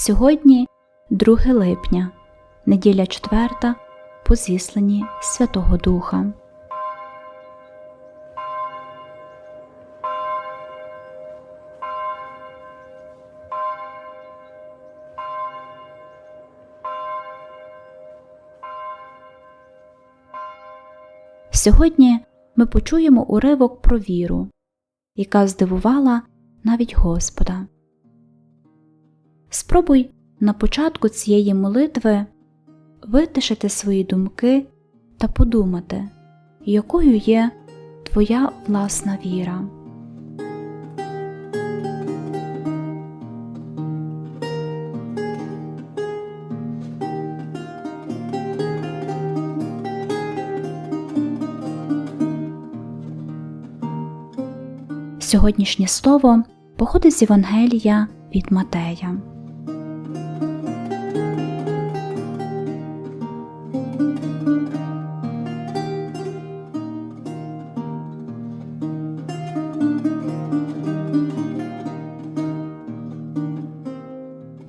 Сьогодні 2 липня, неділя 4 по зісланні Святого Духа. Сьогодні ми почуємо уривок про віру, яка здивувала навіть Господа. Спробуй на початку цієї молитви витишити свої думки та подумати, якою є твоя власна віра. Сьогоднішнє слово походить з Євангелія від Матея.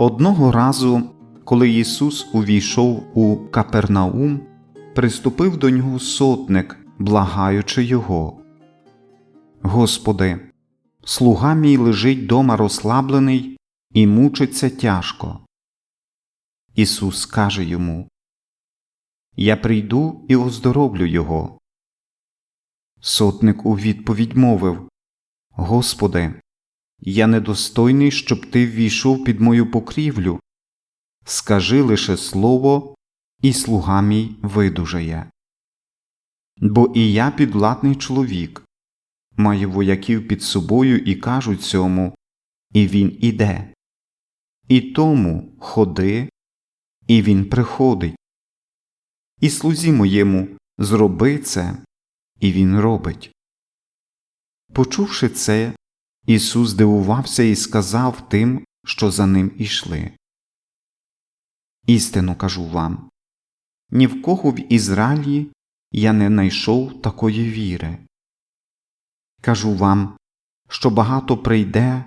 Одного разу, коли Ісус увійшов у Капернаум, приступив до нього сотник, благаючи його. Господи, слуга мій лежить дома розслаблений і мучиться тяжко. Ісус каже йому Я прийду і оздоровлю його. Сотник у відповідь мовив Господи, я недостойний, щоб ти ввійшов під мою покрівлю. Скажи лише слово, і слуга мій видужає. Бо і я підвладний чоловік, маю вояків під собою і кажуть цьому, і він іде. І тому ходи, і він приходить. І слузі моєму зроби це, і він робить. Почувши це, Ісус здивувався і сказав тим, що за ним ішли. Істину кажу вам ні в кого в Ізраїлі я не знайшов такої віри. Кажу вам, що багато прийде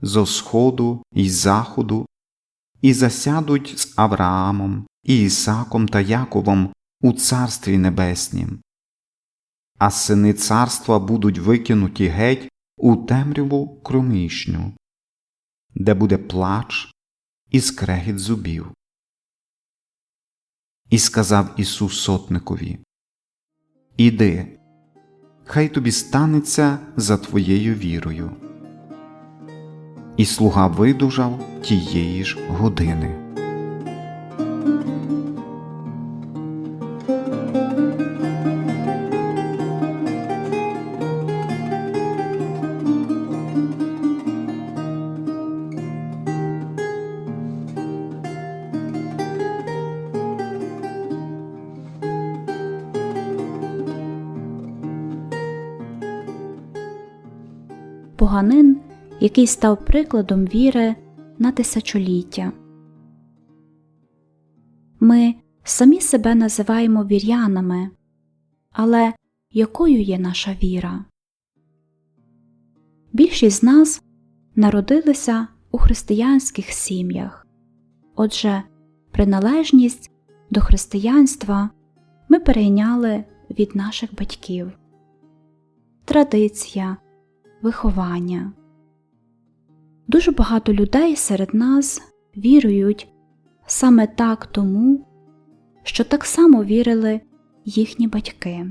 зо сходу і заходу, і засядуть з Авраамом, і Ісаком та Яковом у Царстві Небеснім, а сини царства будуть викинуті геть у темряву кромішню, де буде плач і скрегіт зубів. І сказав Ісус сотникові Іди, хай тобі станеться за твоєю вірою. І слуга видужав тієї ж години. Поганин, який став прикладом віри на тисячоліття. Ми самі себе називаємо вірянами, але якою є наша віра? Більшість з нас народилися у християнських сім'ях, отже, приналежність до християнства ми перейняли від наших батьків. Традиція, виховання. Дуже багато людей серед нас вірують саме так тому, що так само вірили їхні батьки.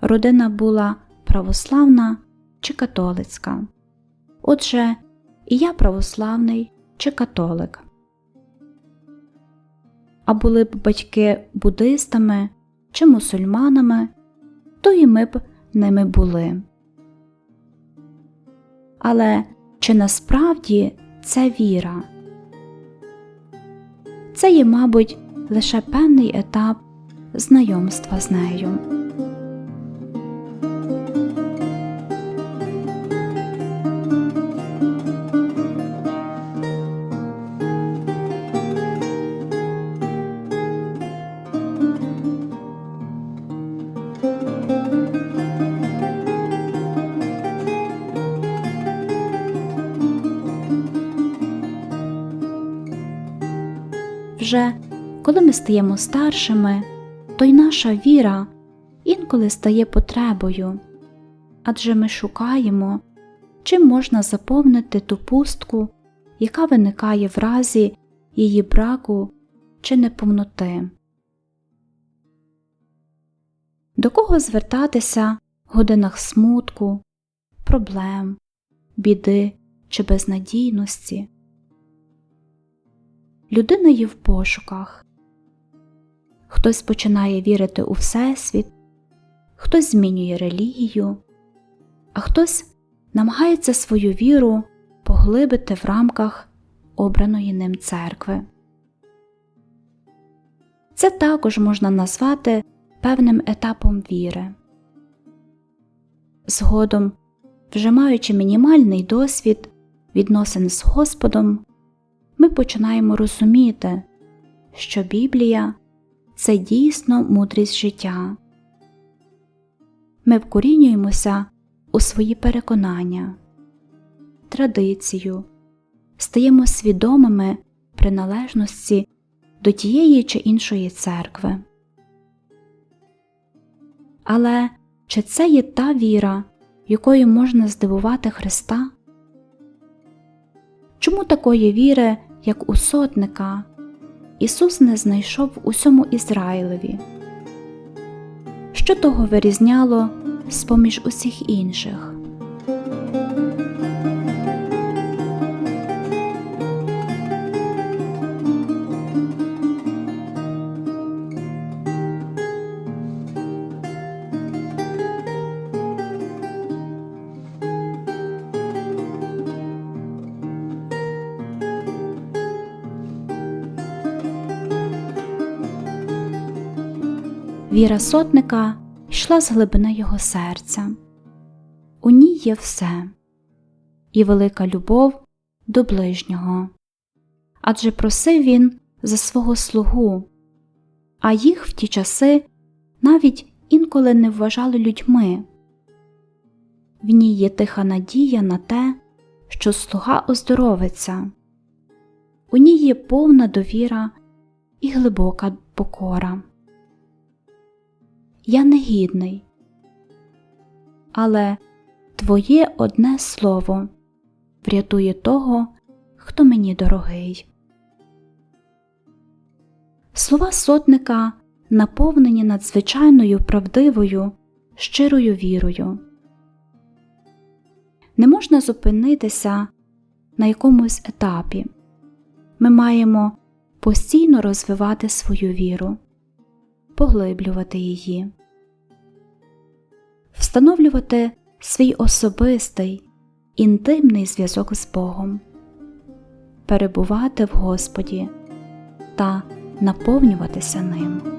Родина була православна чи католицька. Отже, і я православний чи католик. А були б батьки буддистами чи мусульманами, то і ми б ними були. Але чи насправді це віра? Це є, мабуть, лише певний етап знайомства з нею. Вже коли ми стаємо старшими, то й наша віра інколи стає потребою, адже ми шукаємо, чим можна заповнити ту пустку, яка виникає в разі її браку чи неповноти. До кого звертатися в годинах смутку, проблем, біди чи безнадійності? Людина є в пошуках. Хтось починає вірити у Всесвіт, хтось змінює релігію, а хтось намагається свою віру поглибити в рамках обраної ним церкви. Це також можна назвати певним етапом віри. Згодом, вже маючи мінімальний досвід відносин з Господом, ми починаємо розуміти, що Біблія це дійсно мудрість життя. Ми вкорінюємося у свої переконання, традицію, стаємо свідомими приналежності до тієї чи іншої церкви. Але чи це є та віра, якою можна здивувати Христа? Чому такої віри, як у сотника, Ісус не знайшов усьому Ізраїлеві? Що того вирізняло з поміж усіх інших? Віра сотника йшла з глибини його серця. У ній є все і велика любов до ближнього. Адже просив він за свого слугу, а їх в ті часи навіть інколи не вважали людьми. В ній є тиха надія на те, що слуга оздоровиться, у ній є повна довіра і глибока покора я негідний. Але Твоє одне слово врятує того, хто мені дорогий. Слова сотника наповнені надзвичайною правдивою, щирою вірою. Не можна зупинитися на якомусь етапі. Ми маємо постійно розвивати свою віру, поглиблювати її встановлювати свій особистий, інтимний зв'язок з Богом, перебувати в Господі та наповнюватися ним.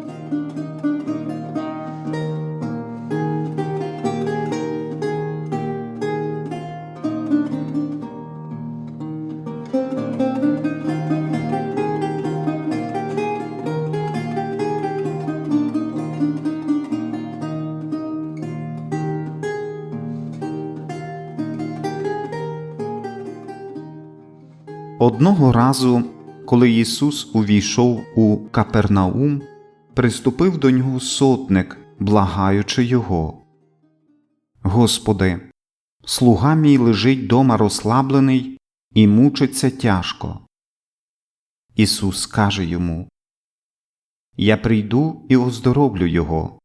Одного разу, коли Ісус увійшов у Капернаум, приступив до нього сотник, благаючи його. Господи, слуга мій лежить дома розслаблений і мучиться тяжко. Ісус каже йому Я прийду і оздоровлю його.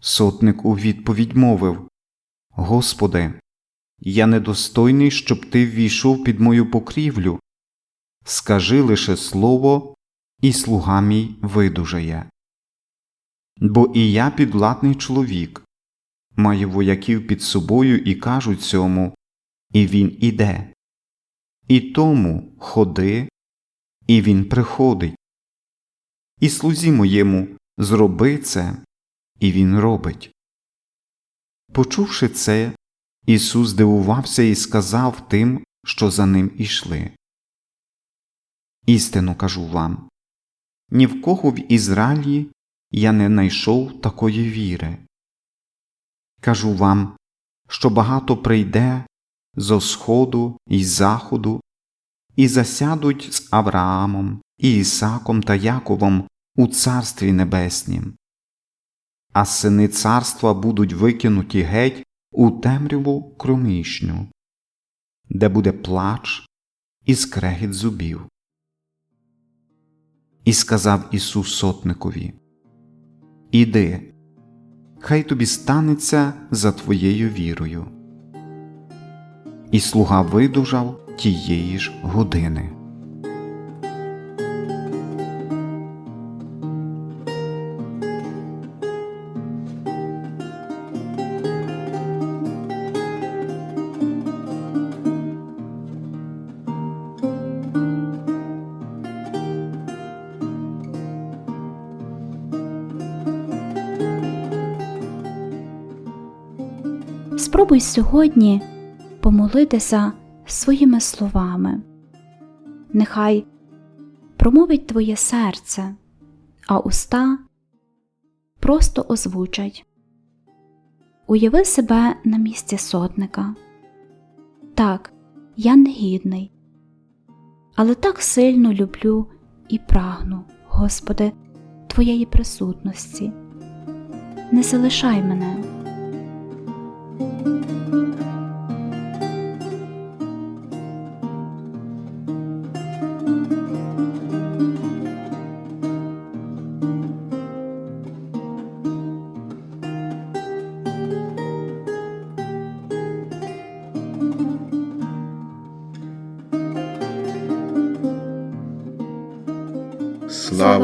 Сотник у відповідь мовив Господи, я недостойний, щоб ти ввійшов під мою покрівлю. Скажи лише слово, і слуга мій видужає. Бо і я підвладний чоловік, маю вояків під собою і кажу цьому, і він іде. І тому ходи, і він приходить. І слузі моєму зроби це, і він робить. Почувши це, Ісус здивувався і сказав тим, що за ним ішли. Істину кажу вам ні в кого в Ізраїлі я не знайшов такої віри. Кажу вам, що багато прийде зо сходу і заходу і засядуть з Авраамом, і Ісаком та Яковом у Царстві Небеснім. А сини царства будуть викинуті геть у темряву кромішню, де буде плач і скрегіт зубів. І сказав Ісус сотникові Іди, хай тобі станеться за твоєю вірою. І слуга видужав тієї ж години. Спробуй сьогодні помолитися своїми словами. Нехай промовить твоє серце, а уста просто озвучать. Уяви себе на місці сотника. Так, я негідний, але так сильно люблю і прагну, Господи, Твоєї присутності. Не залишай мене.